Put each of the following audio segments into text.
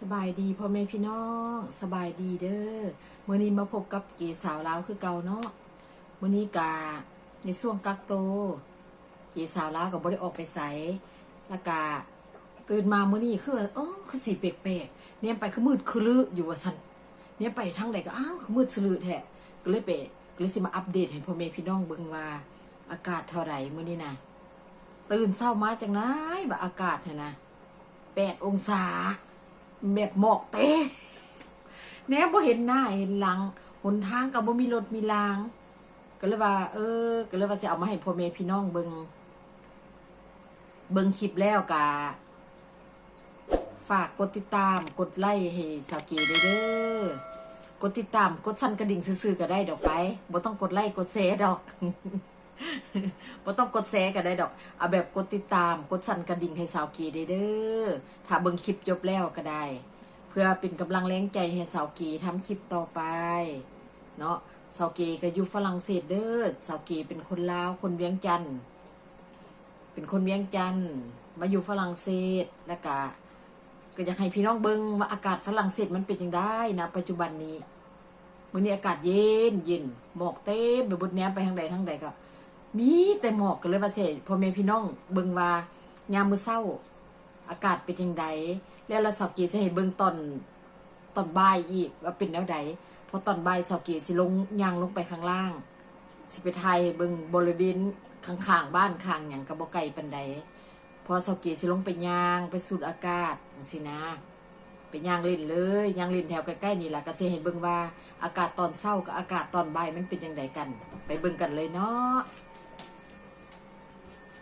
สบายดีพ่อแม่พี่น้องสบายดีเด้อเมื้อนี้มาพบกับเกสาวลาวคือเก่าเนาะเมื้อนี้กาในช่วงกักโตวเกสาวลาวก็บ่ได้ออกไปไสแล้วก็ตื่นมาเมื้อนี้คืออ๋อคือสีแปลกๆเนี่ยไปคือมืดคือลืออยู่ว่าซั่นเนี่ยไปทางใดก็อ้าวคือมืดสลือแท้ก็เลยไปก็เลยสิมาอัปเดตให้พ่อแม่พี่น้องเบิ่งว่า อากาศเท่าไหร่มื้อนี้นะตื่นเช้ามาจังได๋ว่าอากาศเนี่ยนะ8องศา แบบหมอกเต้แน่บ่เห็นหน้าเห็นหลังหนทางก็บ่มีรถมีราง ก็เลยว่า เออ ก็เลยว่าจะเอามาให้พ่อแม่พี่น้องเบิงเบิงคลิปแล้วกะฝากกดติดตามกดไลค์ให้สาวเกีด้วยเด้อกดติดตามกดสั่นกระดิ่งซื่อๆก็ได้ดอกไปบ่ต้องกดไลค์กดแชร์ดอก บ่ต้องกดแชร์ก็ได้ดอก เอาแบบกดติดตาม กดสั่นกระดิ่งให้สาวกีได้เด้อ ถ้าเบิ่งคลิปจบแล้วก็ได้ เพื่อเป็นกำลังแรงใจให้สาวกีทำคลิปต่อไป เนาะสาวกีก็อยู่ฝรั่งเศสเด้อสาวกีเป็นคนลาว คนเวียงจันทน์เป็นคนเวียงจันทน์มาอยู่ฝรั่งเศสแล้วก็ก็อยากให้พี่น้องเบิ่งว่าอากาศฝรั่งเศสมันเป็นยังได้นะปัจจุบันนี้มื้อนี้อากาศเย็นเย็นหมอกเต็มไปบนแนมไปทางใดทางใดก็ มีแต่หมอกกันเลยว่าเสพ่อแม่พี่น้องเบิ่งว่ายามมื้อเช้า อากาศเป็นจังไดแล้วเราสับกีจะให้เบิ่งตอนตอนบ่ายอีกว่าเป็นแนวใดเพราะตอนบ่ายสับกีสิลงยางลงไปข้างล่าง สิไปไทยเบิ่งบริเวณข้างๆบ้านข้างหยังก็บ่ไกลปานใดพอสับกีสิลงไปยางไปสูดอากาศจังซี่นะไปย่างเล่นเลยย่างเล่นแถวใกล้ๆนี่แหละก็จะเห็นเบิ่งว่าอากาศตอนเช้ากับอากาศตอนบ่ายมันเป็นยังไงกัน ไปเบิ่งกันเลยเนาะ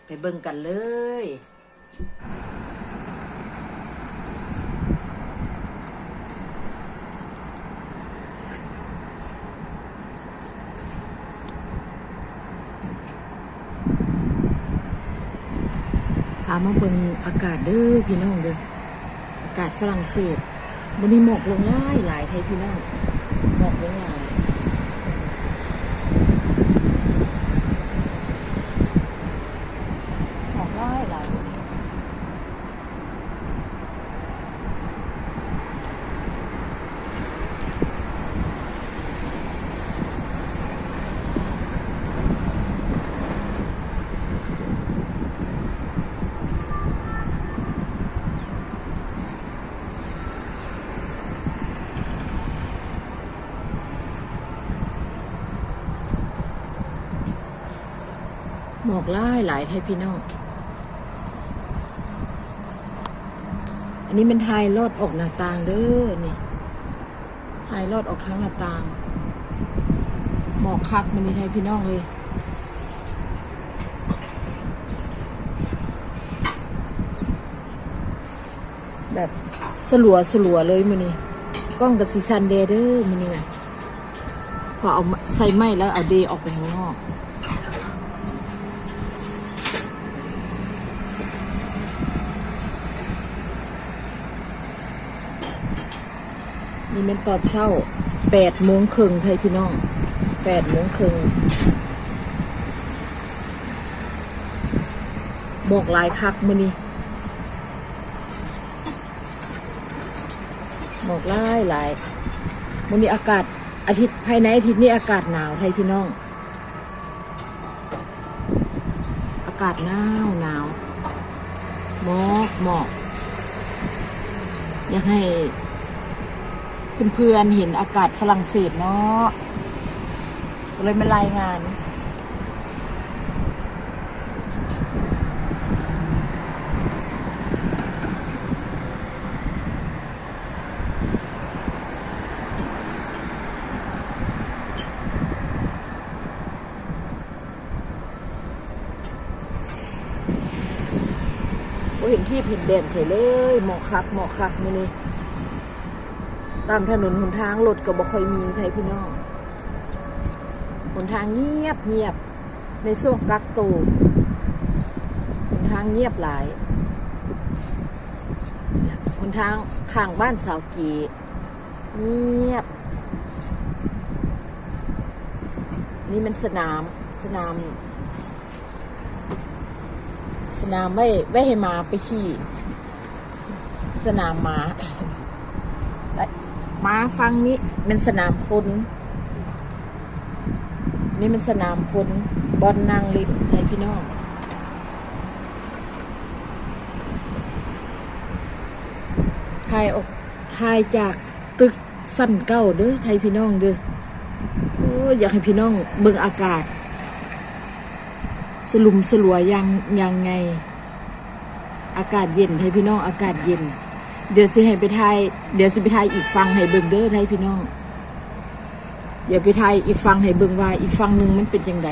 ไปเบิ่งกันเลยพามาเบิ่งอากาศเด้อพี่น้องเด้ออากาศฝรั่งเศสวันนี้หมอกลงหลายหลายไทยพี่น้องหมอกลงหลายหมอกหลายหลายวันนี้ หมอกหลายหลายไทยพี่น้อง อันนี้เป็นทายลอดออกหน้าต่างเด้อนี่ทายลอดออกทางหน้าต่าง หมอกคักมันนี่ไทยพี่น้องเลยแบบสลัวสลัวเลยมันนี่กล้องกับซีซันเดเด้อมันนี่นะพอเอาใส่ไม้แล้วเอาเดออกไปข้างนอก นี่เป็นตอนเช้าแปดโมงครึ่งไทยพี่น้องแปดโมงครึ่งบอกหลายคักมือนี้บอกหลายหลายมือนี้อากาศอาทิตย์ภายในอาทิตย์นี้อากาศหนาวไทยพี่น้อง อากาศหนาวหนาวหมอกหมอกอยากให้ เพื่อนๆเห็นอากาศฝรั่งเศสเนาะเลยมารายงาน เห็นที่ผิดเด่นใส่เลย หมอกคัก หมอกคักนี่นี่ ตามถนนหนทางรถก็บ่ค่อยมีไทยพี่น้องหนทางเงียบเงียบในช่วงกักตัวหนทางเงียบหลายหนทางข้างบ้านสาวกีเงียบ นี่มันสนามสนาม สนามไม่ไม่ให้มาไปขี่ สนามมา มาฟังนี้เป็นสนามคน นี่มันสนามคนบอลนางลิมไทยพี่น้องถ่ายออกถ่ายจากตึกสั้นเก้าเด้อไทยพี่น้องเด้อโอ้ยอยากให้พี่น้องเบิ่งอากาศ สลุมสลัวยังยังไง อากาศเย็นไทยพี่น้องอากาศเย็น เดี๋ยวสิให้ไปถ่ายเดี๋ยวสิไปถ่ายอีกฟังให้เบิ่งเด้อไทยพี่น้องเดี๋ยวไปถ่ายอีกฟังให้เบิ่งว่าอีกฟังหนึ่งมันเป็นยังไง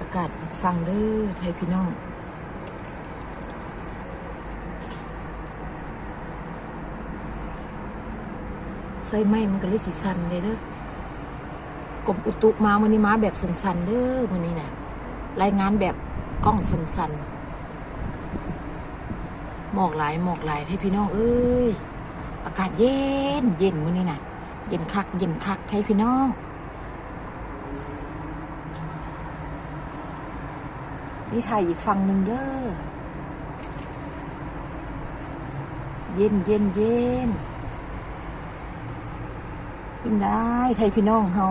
อากาศฟังเด้อไทยพี่น้องใส่ไหมมันก็เลยสีสันเลยเด้อ กรมอุตุมาวันนี้มาแบบสันๆเด้อวันนี้นะรายงานแบบกล้องสันๆหมอกหลายหมอกหลายให้พี่น้องเอ้ยอากาศเย็นเย็นวันนี้นะเย็นคัก เย็นคักให้พี่น้องนี่ถ่ายอีกฝั่งหนึ่งเด้อเย็นเย็นเย็นเป็นได้ไทยพี่น้องเฮา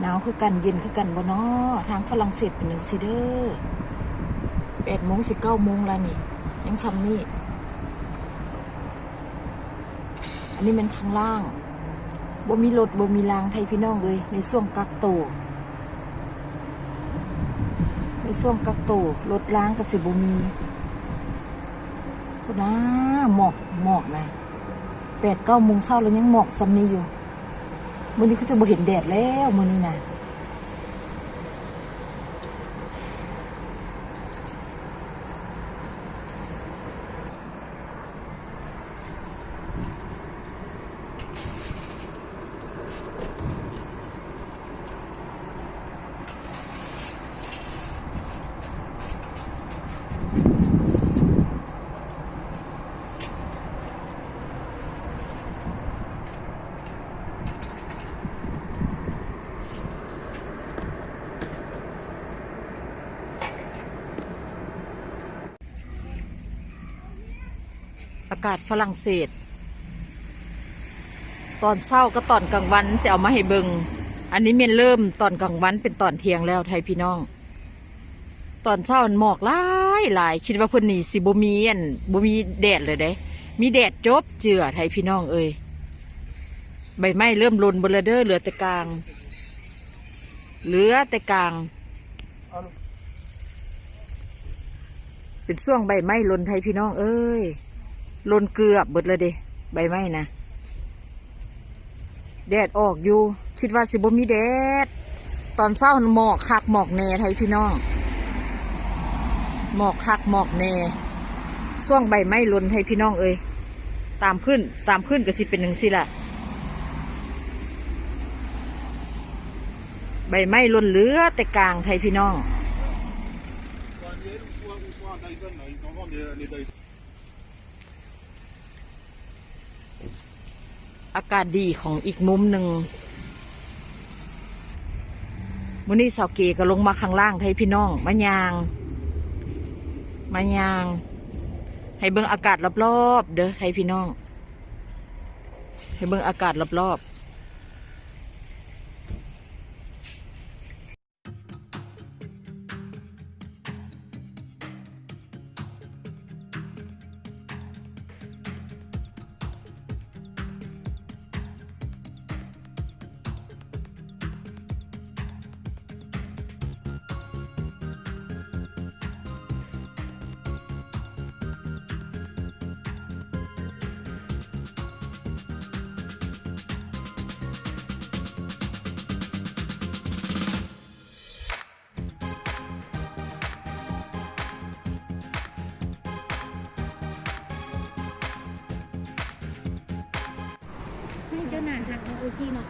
หนาวคือกันเย็นคือกันบ่นาะทางฝรั่งเศสเป็นหนึ่งซีเดอร์แปดโมงสิบเก้าโมงแล้วนี่ ยังซ้ำนี่ อันนี้มันข้างล่างบ่มีรถบ่มีรางไทยพี่น้องเลยในช่วงกักตัวในช่วงกักตัวรถล้างก็สิบ่มีนะหมอกหมอกนะแปดเก้าโมงเช้าแล้วยังหมอกซ้ำนี้อยู่ มื้อนี้เขาจะบ่เห็นแดดแล้วมื้อนี้นะากาศฝรั่งเศส ตอนเช้าก็ตอนกลางวันจะเอามาให้เบิงอันนี้เมนเริ่มตอนกลางวันเป็นตอนเที่ยงแล้วไทยพี่น้อง ตอนเช้ามันหมอกหลายหลายคิดว่าเพิ่นนี่สิบ่มีอันบ่มีแดดเลยเด้ มีแดดจบเจือไทยพี่น้องเอ้ยใบไม้เริ่มหล่นเบลเด้อเหลือแต่กลาง เหลือแต่กลาง เป็นช่วงใบไม้ลนไทยพี่น้องเอ้ย ลนเกลือบเบิดเลยเดใบไม้นะแดดออกอยู่ คิดว่าสิบ่มีแดด ตอนเช้าหมอกคักหมอกแน่ไทยพี่น้องหมอกคักหมอกแน่ช่วงใบไม้ลนให้พี่น้องเอ้ยตามพื้นตามพื้นก็สิเป็นหนึ่งสิละใบไม้ลนเหลือแต่กลางไทยพี่น้อง อากาศดีของอีกมุมหนึ่งวันนี้สาวเกก็ลงมาข้างล่างไทยพี่น้องมายาง มายาง ให้เบิ่งอากาศรอบๆเด้อไทยพี่น้อง ให้เบิ่งอากาศรอบๆ จ้าหน้าหักของโอจีเนาะ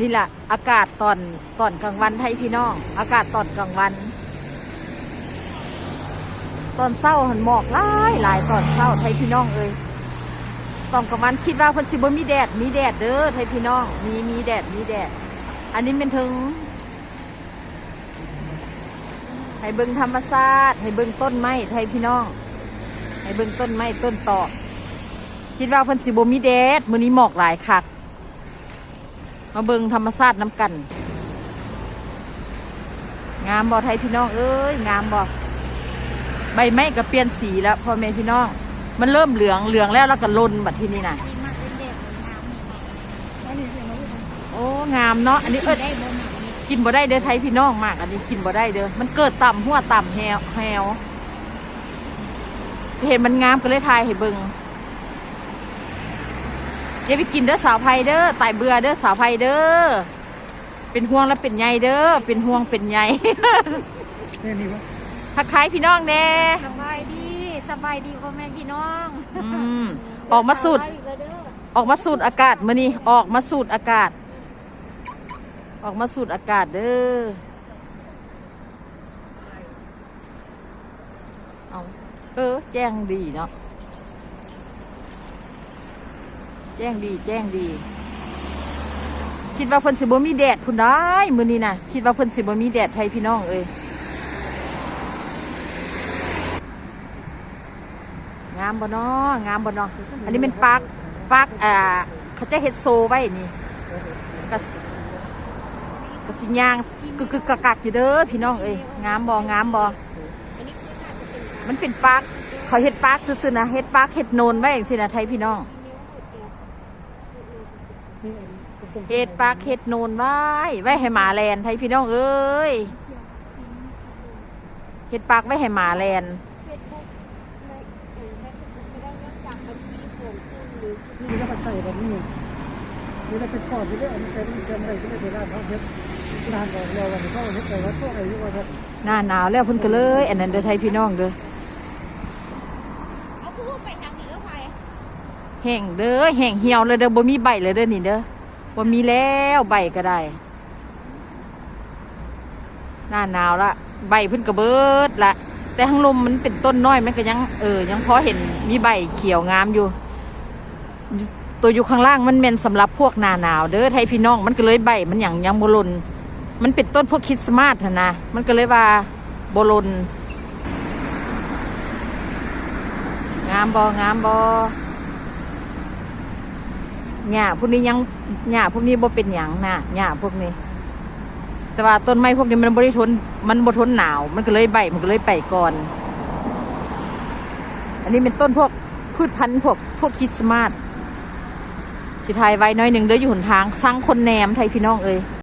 นี่แหละอากาศตอนตอนกลางวันไทยพี่น้อง อากาศตอนกลางวัน ตอนเศร้าหันหมอกหลายหลายตอนเศร้าไทยพี่น้องเอ้ยตอนกลางวันคิดว่าพิ่นสิบมีแดด มีแดดเด้อไทยพี่น้อง มีมีแดดมีแดด อันนี้เป็นถึงให้เบิ่งธรรมชาติให้เบิ่งต้นไม้ไทยพี่น้องให้เบิ่งต้นไม้ต้นตอก คิดว่าเพิ่นสิบ่มีแดดมื้อนี้หมอกหลายคักมาเบิงธรรมชาติน้ำกัน งามบ่ไทยพี่น้องเอ้ยงามบ่ใบไม้ก็เปลี่ยนสีแล้วพ่อแม่พี่น้อง มันเริ่มเหลืองเหลืองแล้วแล้วก็ลนบัดที่นี่นะโอ้งามเนาะอันนี้เอิ้นได้บ่หนักนี่กินบ่ได้เด้อไทยพี่น้องมาก อันนี้กินบ่ได้เด้อมันเกิดต่ำหัวต่ำแฮวแฮวเห็นมันงามก็เลยทายให้เบิ่ง อย่าไปกินเด้อสาวไพเด้อตายเบื่อเด้อสาวไพเด้อเป็นห่วงแล้วเป็นใยเด้อเป็นห่วงเป็นใย นี่นี่วะทักทายพี่น้องแน่สบายดีสบายดีพ่อแม่พี่น้องอืมออกมาสูดสบยอีกแล้วเด้อออกมาสูดอากาศมื้อนี้ออกมาสูดอากาศ ออกมาสูดอากาศเด้อเอาเออแจ้งดีเนาะ แจ้งดีแจ้งดี คิดว่าเพิ่นสิบ่มีแดดพุ่นได้มื้อนี้นะคิดว่าเพิ่นสิบ่มีแดดให้พี่น้องเอ้ยงามบ่เนาะงามบ่เนาะอันนี้เป็นปาร์คปาร์คอ่าเขาจะเฮ็ดโซไว้นี่ก็สก็สิย่างกึกกึกกักกักอยู่เด้อพี่น้องเอ้ยงามบ่งามบ่อันนี้คือน่าจะเป็นมันเป็นปาร์คเขาเฮ็ดปาร์คซื่อๆนะเฮ็ดปาร์คเฮ็ดโนนไว้จังซี่นะไทยพี่น้อง เฮ็ดปาร์คเฮ็ดโนนไว้ไว้ให้หมาแลนไทยพี่น้องเอ้ยเฮ็ดปาร์คไว้ให้หมาแลนน่าหนาวแล้วมันใส่แบบนี้นี่แล้วเป็นก้อนที่ได้อันนี้เป็นเป็นอะไรที่ไม่ได้ร้านเขาเฮ็ดร้านของเราวันนี้เขาเฮ็ดแต่ว่าตัวอะไรอยู่ว่าครับหน้าหนาวแล้วพิ่นก็เลย อันนั้นเด้อไทยพี่น้องเด้อ เอาพูดไปทางนี้ก็ไป แห้งเด้อแห้งเหี่ยวเลยเด้อบ่มีใบเลยเด้อนี่เด้อบ่มีแล้วใบก็ได้ หน้าหนาวละใบพิ่นก็เบิดละแต่ทางลมมันเป็นต้นน้อยมันก็ยังเออยังพอเห็นมีใบเขียวงามอยู่ ตัวอยู่ข้างล่างมันแม่นสำหรับพวกหน้าหนาวเด้อไทยพี่น้องมันก็เลยใบมันหยังยังบ่หลนมันเป็นต้นพวกคริสต์มาสนนะมันก็เลยว่าบ่หลนงามบ่งามบ่ หญ้าพวกนี้ยังหญ้าพวกนี้บ่เป็นหยังนะหญ้าพวกนี้ แต่ว่าต้นไม้พวกนี้มันบริทน มันบทนหนาว มันก็เลยใบมันก็เลยไปก่อน อันนี้เป็นต้นพวกพืชพันธุ์พวกพวกคริสต์มาสสิทายไว้น้อยหนึ่งเด้ออยู่หนทางสร้างคนแหนมไทยพี่น้องเอ้ย